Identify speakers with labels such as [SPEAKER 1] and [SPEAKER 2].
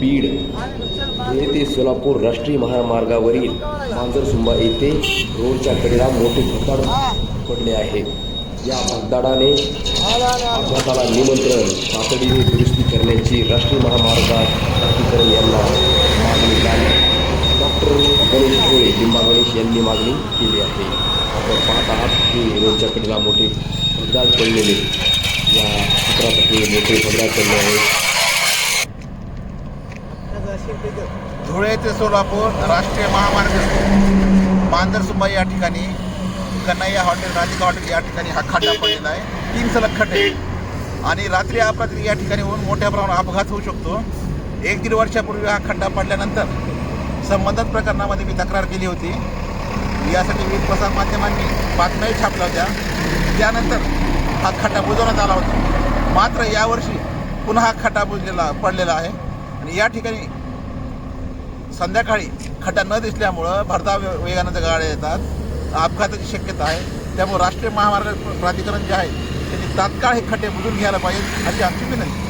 [SPEAKER 1] बीड धुळे ते सोलापूर राष्ट्रीय महामार्गावरील मांजरसुंबा येथे रोडच्या कडेला मोठे भगदाड पडले आहे या भगदाडाने अपघाताला निमंत्रण तातडीने दुरुस्ती करण्याची राष्ट्रीय महामार्ग प्राधिकरण यांना मागणी झाली. डॉक्टर गणेश भोळे लिंबा गणेश यांनी मागणी केली आहे. आपण पाहत आहात की रोडच्या कडेला मोठे भगदाड पडलेले. या चित्रात हे मोठे भगदाड पडले आहेत.
[SPEAKER 2] धुळे ते सोलापूर राष्ट्रीय महामार्ग मांजरसुंबा या ठिकाणी कन्हैया हॉटेल राधिका हॉटेल या ठिकाणी हा खड्डा पडलेला आहे. तीन सलग खड्डे आणि रात्री अपघात या ठिकाणी होऊन मोठ्या प्रमाणात अपघात होऊ शकतो. एक दीड वर्षापूर्वी हा खड्डा पडल्यानंतर संबंधित प्रकरणामध्ये मी तक्रार केली होती. यासाठी विविध प्रसार माध्यमांनी बातम्याही छापल्या होत्या. त्यानंतर हा खड्डा बुजवण्यात आला होता. मात्र यावर्षी पुन्हा हा खड्डा बुजलेला पडलेला आहे. आणि या ठिकाणी संध्याकाळी खड्डा न दिसल्यामुळं भरधाव वेगानं त्या गाड्या येतात. अपघाताची शक्यता आहे. त्यामुळे राष्ट्रीय महामार्ग प्राधिकरण जे आहे त्यांनी तात्काळ हे खड्डे बुजून घ्यायला पाहिजे अशी आमची विनंती.